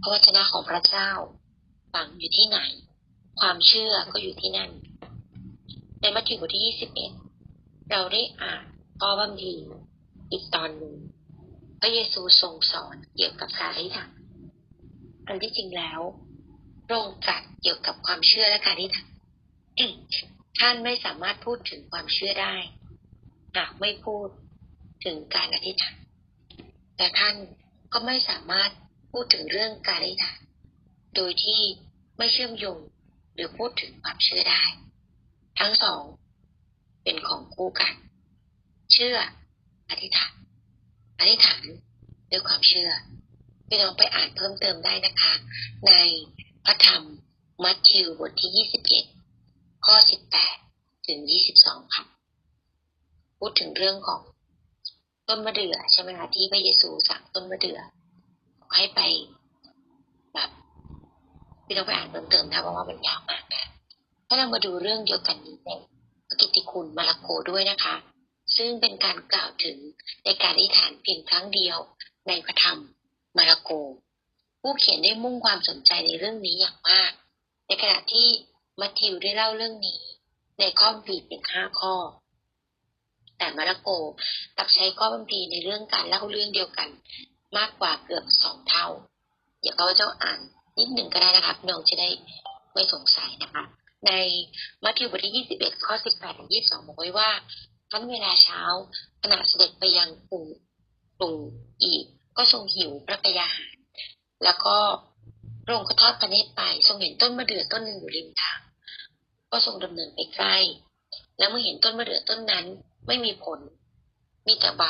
พระวจนะของพระเจ้าฝังอยู่ที่ไหน ความเชื่อก็อยู่ที่นั่น ในมัทธิวบทที่ 21 เราได้อ่านข้อบางทีอีกตอนหนึ่งพระเยซูทรงสอนเกี่ยวกับการอธิษฐานอันที่จริงแล้วพระองค์ตรัสเกี่ยวกับความเชื่อและการอธิษฐานท่านไม่สามารถพูดถึงความเชื่อได้ หากไม่พูดถึงการอธิษฐานแต่ท่านก็ไม่สามารถ พูดถึงเรื่องการอธิษฐานโดยที่ไม่เชื่อมโยงหรือพูดถึงความเชื่อได้ ทั้งสอง เป็นของคู่กัน เชื่ออธิษฐานอธิษฐานด้วยความเชื่อพี่น้องไปอ่านเพิ่มเติมได้นะคะ ในพระธรรมมัทธิวบทที่ยี่สิบเอ็ดข้อสิบแปดถึงยี่สิบสองค่ะ พูดถึงเรื่องของต้นมะเดื่อใช่ไหมคะที่พระเยซูสั่งต้นมะเดื่อ ให้ไปแบบพี่ต้องไปอ่านเพิ่มเติมนะเพราะว่ามันยาวมากนะถ้าเรามาดูเรื่องเดียวกันนี้ในพระกิตติคุณมาระโกด้วยนะคะ ซึ่งเป็นการกล่าวถึงในการอธิษฐานเพียงครั้งเดียวในพระธรรมมาระโก ผู้เขียนได้มุ่งความสนใจในเรื่องนี้อย่างมาก ในขณะที่มัทธิวได้เล่าเรื่องนี้ ในข้อบีเพียงห้าข้อ แต่มาระโกตักใช้ข้อบัญพีในเรื่องการเล่าเรื่องเดียวกัน มากกว่าเกือบสองเท่า เดี๋ยวเขาจะอ่านนิดหนึ่งก็ได้นะคะน้องจะได้ไม่สงสัยนะคะ ในมัทธิวบทที่ 21 ข้อ 18ถึง22 บอกไว้ว่าทั้นเวลาเช้าขณะเสด็จไปยังกรุงกรุงอีก ก็ทรงหิวพระกยาหาร แล้วก็พระองค์ก็ทอดพระเนตรไป ทรงเห็นต้นมะเดื่อต้นหนึ่งอยู่ริมทาง ก็ทรงดำเนินไปใกล้ แล้วเมื่อเห็นต้นมะเดื่อต้นนั้นไม่มีผล มีแต่ใบ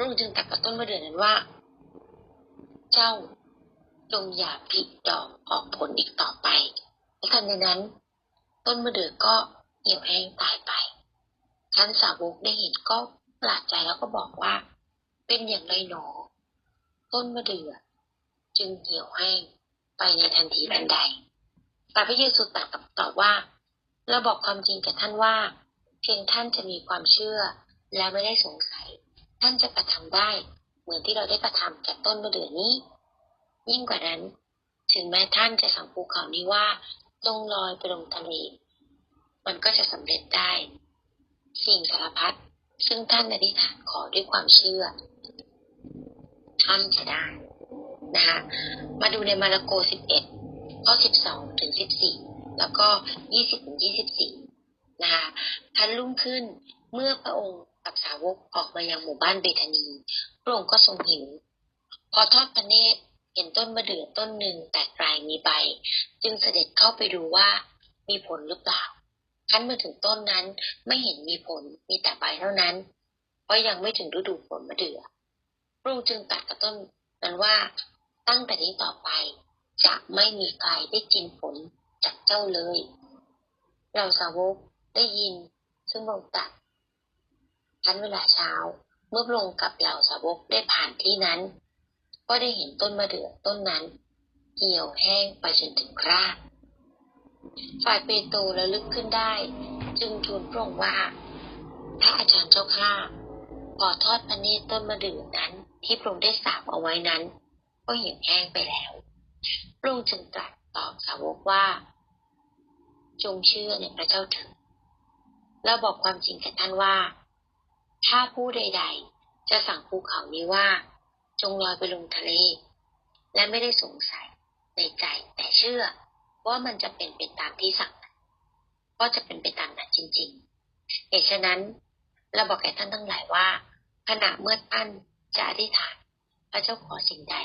พระองค์จึงตรัสกับต้นมะเดื่อนั้นว่า เจ้าจงอย่าผลิดอกออกผลอีกต่อไปในทันใดนั้น ต้นมะเดื่อก็เหี่ยวแห้งตายไปท่านสาวกได้เห็นก็ประหลาดใจแล้วก็บอกว่า เป็นอย่างไรหนอ ต้นมะเดื่อจึงเหี่ยวแห้งไปในทันทีทันใด แต่พระเยซูตรัสกับตอบว่า เราบอกความจริงกับท่านว่า เพียงท่านจะมีความเชื่อและไม่ได้สงสัย ท่านจะกระทำได้เหมือนที่เราได้กระทำกับต้นมะเดื่อนี้ ยิ่งกว่านั้น ถึงแม้ท่านจะสั่งภูเขานี้ว่าจงลอยไปลงทะเล มันก็จะสำเร็จได้ สิ่งสารพัดซึ่งท่านอธิษฐานขอด้วยความเชื่อ ท่านจะได้นะคะมาดูในมาระโก 11 ข้อ 12 ถึง 14 แล้วก็ 20 ถึง 24 นะคะท่านรุ่งขึ้นเมื่อพระองค์ กับสาวกออกมายังหมู่บ้านเบธานี พระองค์ก็ทรงหิว พอทอดพระเนตรเห็นต้นมะเดื่อต้นหนึ่งแตกปลายมีใบ จึงเสด็จเข้าไปดูว่ามีผลหรือเปล่าขั้นมาถึงต้นนั้นไม่เห็นมีผลมีแต่ใบเท่านั้น เพราะยังไม่ถึงฤดูผลมะเดื่อพระองค์จึงตัดกับต้นนั้นว่าตั้งแต่นี้ต่อไป จะไม่มีใครได้กินผลจากเจ้าเลย เราสาวกได้ยินซึ่งพระองค์ตัด ทันเวลาเช้า เมื่อพระองค์กับเหล่าสาวกได้ผ่านที่นั้น ก็ได้เห็นต้นมะเดื่อต้นนั้น เหี่ยวแห้งไปจนถึงคราบฝ่ายเปโตรระลึกขึ้นได้ จึงทูลพระองค์ว่า พระอาจารย์เจ้าข้าขอทอดพระเนตรต้นมะเดื่อนั้น ที่พระองค์ได้สาบเอาไว้นั้น ก็เหี่ยวแห้งไปแล้วพระองค์จึงตรัสตอบสาวกว่า จงเชื่อในพระเจ้าเถิดแล้วบอกความจริงกับท่านว่า ถ้าผู้ใด ๆ จะสั่งภูเขานี้ว่า จงลอยไปลงทะเล และไม่ได้สงสัยในใจแต่เชื่อว่ามันจะเป็นไปตามที่สั่งก็จะเป็นไปตามนั้นจริงๆ เหตุฉะนั้นเราบอกแก่ท่านทั้งหลายว่า ขณะเมื่อท่านจะอธิษฐาน พระเจ้าขอสิ่งใด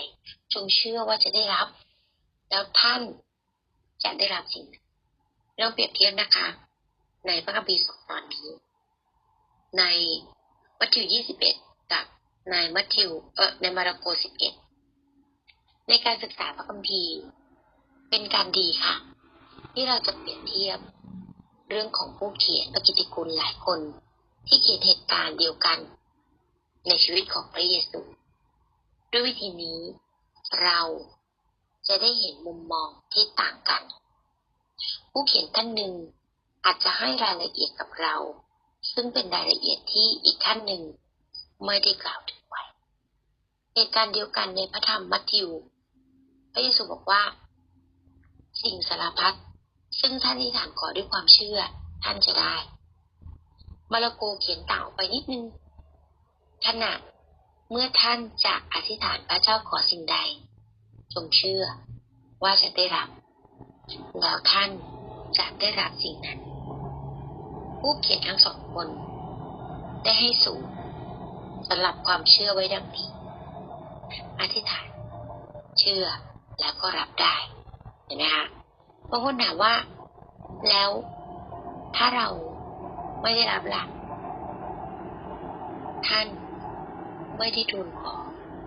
จงเชื่อว่าจะได้รับ แล้วท่านจะได้รับสิ่งนั้นเราเปรียบเทียบนะคะ ในพระคัมภีร์สองตอนนี้ ใน มัทธิวยี่สิบเอ็ดกับในมัทธิวเออในมาระโกสิบเอ็ดในการศึกษาพระคัมภีร์ เป็นการดีค่ะ ที่เราจะเปรียบเทียบเรื่องของผู้เขียนพระกิติคุณหลายคน ที่เขียนเหตุการณ์เดียวกัน ในชีวิตของพระเยซูด้วยวิธีนี้ เราจะได้เห็นมุมมองที่ต่างกัน ผู้เขียนท่านหนึ่งอาจจะให้รายละเอียดกับเรา ซึ่งเป็นรายละเอียดที่อีกท่านหนึ่งไม่ได้กล่าวถึงไว้เหตุการณ์เดียวกันในพระธรรมมัทธิว พระเยซูบอกว่า สิ่งสารพัดซึ่งท่านอธิษฐานขอด้วยความเชื่อท่านจะได้มาระโกเขียนต่างออกไปนิดนึงขณะเมื่อท่านจะอธิษฐานพระเจ้าขอสิ่งใด จงเชื่อว่าจะได้รับ แล้วท่านจะได้รับสิ่งนั้น ผู้เขียนทั้งสองคน ได้ให้สูงสำหรับความเชื่อไว้ดังนี้ อธิษฐาน เชื่อแล้วก็รับได้ เห็นไหมคะบางคนถามว่า แล้วถ้าเราไม่ได้รับหลัก ท่านไม่ได้ทูลขอ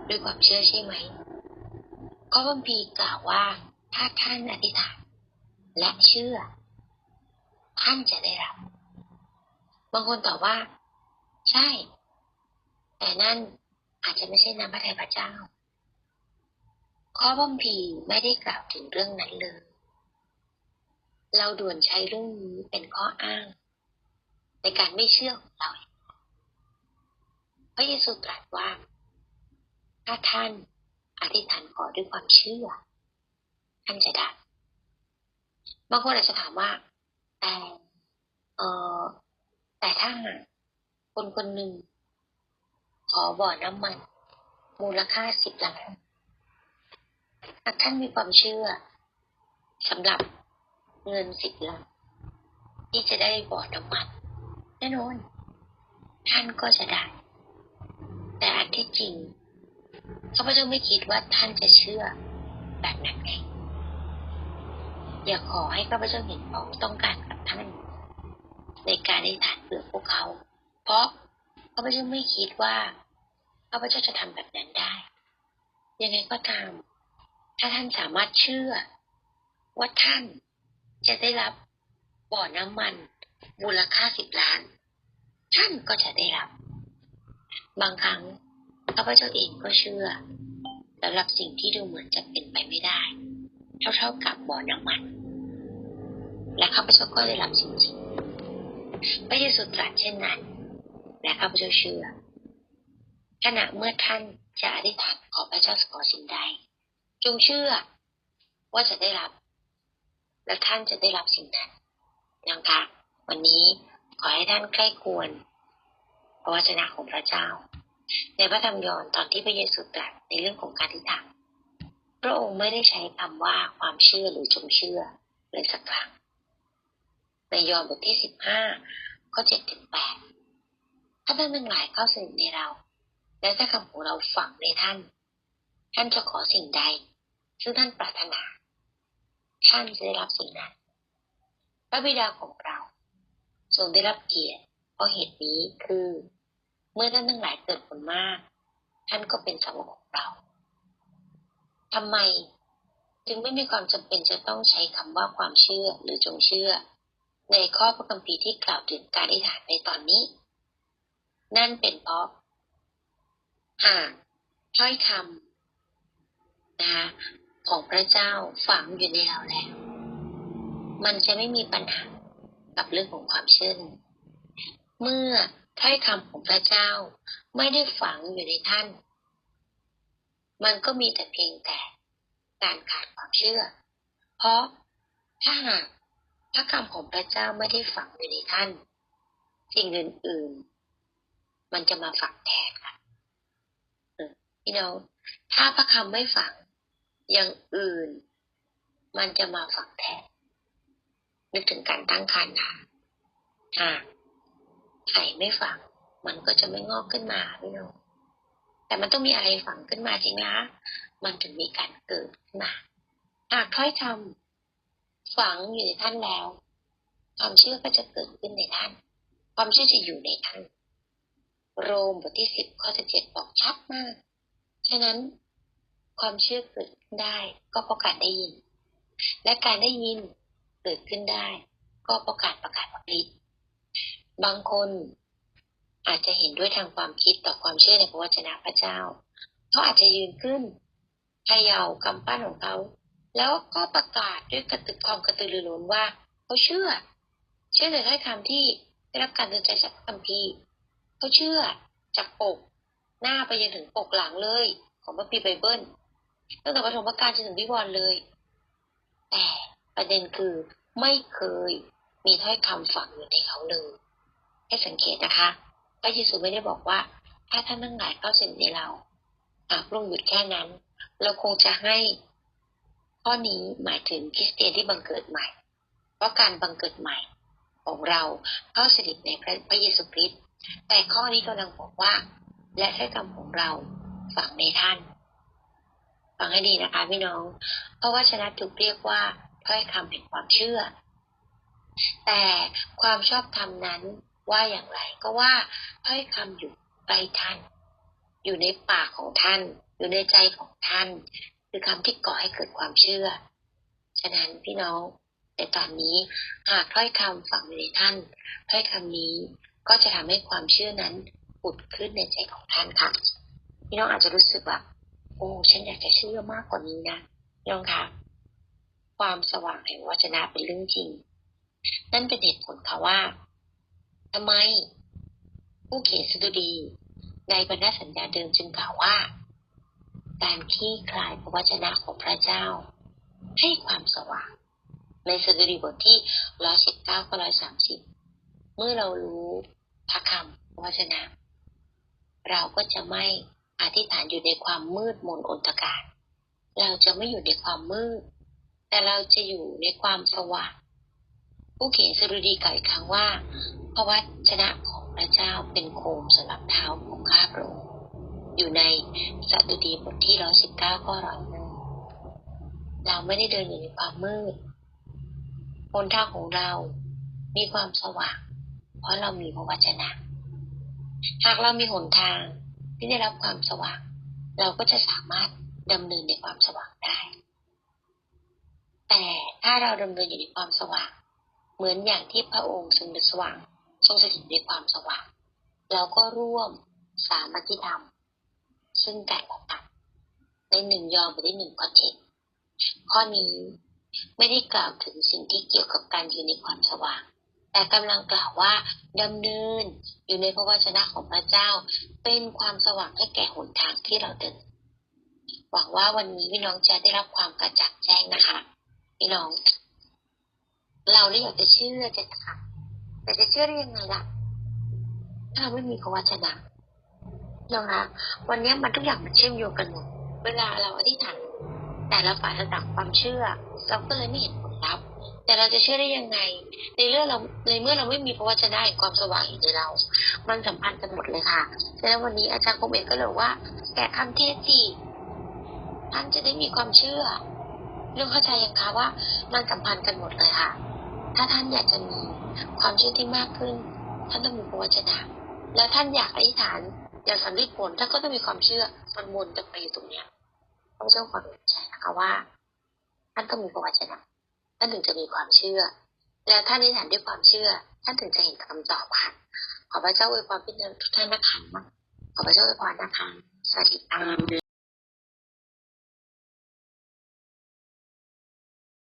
ด้วยความเชื่อใช่ไหม ก็บัมพีกล่าวว่าถ้าท่านอธิษฐานและเชื่อ ท่านจะได้รับางคนตอบว่า ใช่ แต่นั่นอาจจะไม่ใช่น้ำพระทัยพระเจ้า ข้อบัมพีไม่ได้กล่าวถึงเรื่องนั้นเลย เราด่วนใช้เรื่องนี้เป็นข้ออ้าง ในการไม่เชื่อของเรา พระเยซูตรัสว่า ถ้าท่านอธิษฐานขอด้วยความเชื่อ ท่านจะได้บางคนอาจจะถามว่า แต่เออ แต่า คนคนหนึ่ง ขอบ่อน้ำมัน มูลค่าสิบล้านหากท่านมีความเชื่อสำหรับเงินสิบล้านที่จะได้บ่อน้ำมันแน่นอนท่านก็จะได้ แต่อันที่จริงข้าพเจ้าไม่คิดว่าท่านจะเชื่อแบบนั้นไงอย่าขอให้ข้าพเจ้าเห็นของต้องการกับท่าน ในการได้ฐานเปลือกพวกเขา เพราะข้าพเจ้าไม่คิดว่าข้าพเจ้าจะทำแบบนั้นได้ ยังไงก็ตาม ถ้าท่านสามารถเชื่อ ว่าท่านจะได้รับบ่อน้ำมันมูลค่าสิบล้าน ท่านก็จะได้รับ บางครั้งข้าพเจ้าเองก็เชื่อสำหรับสิ่งที่ดูเหมือนจะเป็นไปไม่ได้ เท่าๆกับบ่อน้ำมัน และข้าพเจ้าก็ได้รับจริง พระเยซูตรัสเช่นนั้น และข้าพเจ้าเชื่อ ขณะเมื่อท่านจะอธิษฐานขอพระเจ้าขอสิ่งใด จงเชื่อว่าจะได้รับ และท่านจะได้รับสิ่งนั้นนะคะวันนี้ขอให้ท่านใกล้ควรพระวจนะของพระเจ้า ในพระธรรมยอห์นตอนที่พระเยซูตรัสในเรื่องของการอธิษฐานพระองค์ไม่ได้ใช้คำว่าความเชื่อหรือจงเชื่อเลยสักครั้ง ในยอห์นบทที่สิบห้าข้อเจ็ดถึงแปดถ้าท่านทั้งหลายเข้าสนิทในเรา และถ้าคำของเราฝังในท่าน ท่านจะขอสิ่งใด ซึ่งท่านปรารถนา ท่านจะได้รับสิ่งนั้น พระบิดาของเราทรงได้รับเกียรติเพราะเหตุนี้คือ เมื่อท่านทั้งหลายเกิดผลมาก ท่านก็เป็นสาวกของเราทำไมจึงไม่มีความจำเป็นจะต้องใช้คำว่าความเชื่อหรือจงเชื่อ ในข้อพระคัมภีร์ที่กล่าวถึงการอธิษฐานในตอนนี้ นั่นเป็นเพราะหากถ้อยคำนะคะของพระเจ้าฝังอยู่ในเราแล้ว มันจะไม่มีปัญหากับเรื่องของความเชื่อเมื่อถ้อยคำของพระเจ้าไม่ได้ฝังอยู่ในท่าน มันก็มีแต่เพียงแต่การขาดความเชื่อ เพราะถ้าหาก ระคำของพระเจ้าไม่ได้ฝังอยู่ในท่าน สิ่งอื่นๆ มันจะมาฝังแทนค่ะพี่น้องถ้าพระคำไม่ฝังอย่างอื่น มันจะมาฝังแทน นึกถึงการตั้งครรภ์ค่ะหากไข่ไม่ฝัง มันก็จะไม่งอกขึ้นมาพี่น้องแต่มันต้องมีอะไรฝังขึ้นมาจริงนะ มันถึงมีการเกิดขึ้นมาหากถ้อยคำ ฝังอยู่ในท่านแล้ว ความเชื่อก็จะเกิดขึ้นในท่าน ความเชื่อจะอยู่ในท่าน โรมบทที่สิบข้อสิบเจ็ดบอกชัดมาก ฉะนั้นความเชื่อเกิดขึ้นได้ก็เพราะการได้ยิน และการได้ยินเกิดขึ้นได้ ก็เพราะการประกาศพระฤทธิ์บางคนอาจจะเห็นด้วยทางความคิดต่อความเชื่อในพระวจนะพระเจ้าเขาอาจจะยืนขึ้นเขย่ากำปั้นของเขา แล้วก็ประกาศด้วยกระตือความกระตือรือร้นว่าเขาเชื่อ เชื่อในถ้อยคำที่ได้รับการเตือนใจจากพระคัมภีร์เขาเชื่อจากปก หน้าไปจนถึงปกหลังเลย ของพระปีไบเบิลตั้งแต่ปฐมกาลจนถึงวิวรณ์เลย แต่ประเด็นคือไม่เคยมีถ้อยคำฝังอยู่ในเขาเลยให้สังเกตนะคะพระเยซูไม่ได้บอกว่า ถ้าท่านทั้งหลายเข้าเส้นในเราหากพระองหยุดแค่นั้น เราคงจะให้ ข้อนี้หมายถึงคริสเตียนที่บังเกิดใหม่ เพราะการบังเกิดใหม่ของเราเข้าสถิตในพระพระเยซูคริสต์แต่ข้อนี้กำลังบอกว่า และถ้อยคำของเราฝังในท่าน ฟังให้ดีนะคะพี่น้อง เพราะว่าชนะถูกเรียกว่าถ้อยคำแห่งความเชื่อ แต่ความชอบธรรมนั้นว่าอย่างไรก็ว่าถ้อยคำอยู่ใกล้ท่าน อยู่ในปากของท่าน อยู่ในใจของท่าน คือคำที่ก่อให้เกิดความเชื่อ ฉะนั้นพี่น้องในตอนนี้หากถ้อยคำฝังในท่านถ้อยคำนี้ก็จะทำให้ความเชื่อนั้นปุดขึ้นในใจของท่านค่ะ พี่น้องอาจจะรู้สึกว่าโอ้ฉันอยากจะเชื่อมากกว่านี้นะน้องคะความสว่างแห่งวจนะเป็นเรื่องจริง นั่นเป็นเหตุผลค่ะว่าทำไมผู้เขียนสดุดี ในบรรณสัญญาเดิมจึงกล่าวว่า การคลี่คลายพระวจนะของพระเจ้า ให้ความสว่าง ในสดุดีบทที่ร้อยสิบเก้าก็ร้อยสามสิบเมื่อเรารู้พระคำพระวจนะ เราก็จะไม่อธิษฐานอยู่ในความมืดมนอนตการเราจะไม่อยู่ในความมืด แต่เราจะอยู่ในความสว่างผู้เขียนสดุดีกล่าวอีกครั้งว่า พระวจนะของพระเจ้าเป็นโคมสำหรับเท้าของข้าพระองค์ อยู่ในสดุดีบทที่ร้อยสิบเก้าข้อร้อยหนึ่งเราไม่ได้เดินอยู่ในความมืดหนทางของเรา มีความสว่าง เพราะเรามีพระวจนะ หากเรามีหนทางที่ได้รับความสว่าง เราก็จะสามารถดำเนินในความสว่างได้ แต่ถ้าเราดำเนินอยู่ในความสว่าง เหมือนอย่างที่พระองค์ทรงสว่าง ทรงสถิตในความสว่าง เราก็ร่วมสามัคคีธรรม ซึ่งกันและกันในหนึ่งยอห์นบทที่หนึ่งข้อเจ็ดข้อนี้ไม่ได้กล่าวถึงสิ่งที่เกี่ยวกับการอยู่ในความสว่าง แต่กำลังกล่าวว่าดำเนินอยู่ในพระวจนะของพระเจ้า เป็นความสว่างให้แก่หนทางที่เราเดินหวังว่าวันนี้พี่น้องจะได้รับความกระจ่างแจ้งนะคะ พี่น้อง เราได้อยากจะเชื่อจะทำแต่จะเชื่อได้ยังไงล่ะ ถ้าไม่มีพระวจนะ น้องคะวันนี้มันทุกอย่างมันเชื่อมโยงกันหมดเวลาเราอธิษฐานแต่ละฝ่ายระดับความเชื่อ เราก็เลยไม่เห็นผลลัพธ์ แต่เราจะเชื่อได้ยังไง ในเรื่องเราในเมื่อเราไม่มีพระวจนะแห่งความสว่างอยู่ในเรา มันสัมพันธ์กันหมดเลยค่ะฉะนั้นวันนี้อาจารย์คมเอกก็เลยว่า แกะคำเทศสิท่านจะได้มีความเชื่อ เรื่องเข้าใจยังคะว่ามันสัมพันธ์กันหมดเลยค่ะ ถ้าท่านอยากจะมีความเชื่อที่มากขึ้น ท่านต้องมีพระวจนะแล้วท่านอยากอธิษฐาน ยากสำเร็จผลท่านก็ต้องมีความเชื่อมันวนกันไปอยู่ตรงเนี้ยต้องเชื่อความเข้าใจนะคะว่าท่านต้องมีประวัติชนะท่านถึงจะมีความเชื่อ แล้วท่านนิฐานด้วยความเชื่อ ท่านถึงจะเห็นคำตอบค่ะขอพระเจ้าอวยพรพี่น้องทุกท่านนะคะขอพระเจ้าอวยพรนะคะสวัสดีค่ะ